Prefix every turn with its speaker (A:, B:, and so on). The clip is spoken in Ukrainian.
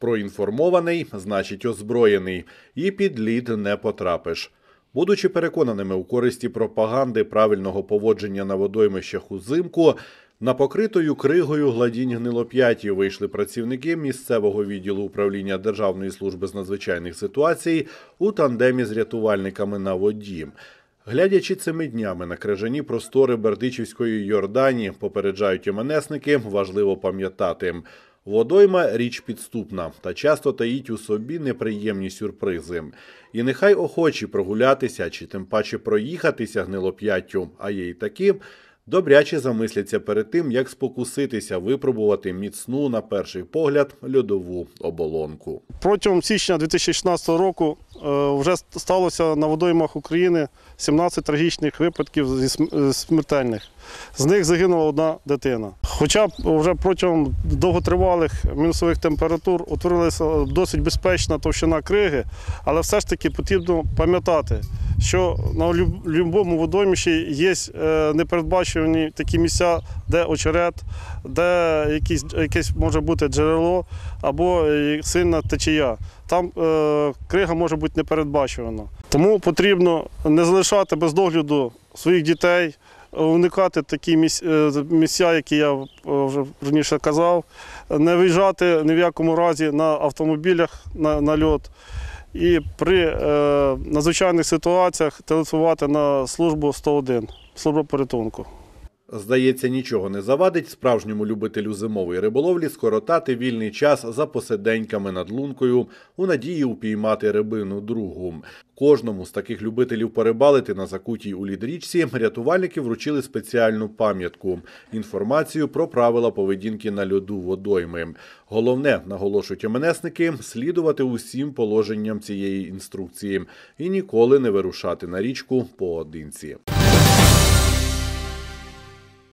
A: Проінформований значить озброєний, і під лід не потрапиш. Будучи переконаними у користі пропаганди правильного поводження на водоймищах узимку, на покритою кригою гладінь гнилоп'яті вийшли працівники місцевого відділу управління Державної служби з надзвичайних ситуацій у тандемі з рятувальниками на воді. Глядячи цими днями на крижані простори Бердичівської Йордані, попереджають іменесники, важливо пам'ятати. Водойма річ підступна та часто таїть у собі неприємні сюрпризи. І нехай охочі прогулятися чи тим паче проїхатися гнилоп'яттю, а є й такі, добряче замисляться перед тим, як спокуситися випробувати міцну, на перший погляд, льодову оболонку.
B: Протягом січня 2016 року е, вже сталося на водоймах України 17 трагічних випадків зі е, смертельних. З них загинула одна дитина. Хоча вже протягом довготривалих мінусових температур утворилася досить безпечна товщина криги, але все ж таки потрібно пам'ятати, що на будь-якому водоймищі є е, непередбачувані такі місця, де очерет, де якісь, якесь може бути джерело або е, сильна течія. Там е, крига може бути непередбачувана. Тому потрібно не залишати без догляду своїх дітей, уникати такі міс- е, місця, які я е, вже раніше казав, не виїжджати ні в якому разі на автомобілях на, на льот. І при е, надзвичайних ситуаціях телефонувати на службу 101, службу порятунку.
A: Здається, нічого не завадить справжньому любителю зимової риболовлі скоротати вільний час за посиденьками над лункою у надії упіймати рибину другу. Кожному з таких любителів порибалити на закутій у лідрічці рятувальники вручили спеціальну пам'ятку – інформацію про правила поведінки на льоду водойми. Головне, наголошують МНСники, слідувати усім положенням цієї інструкції і ніколи не вирушати на річку поодинці.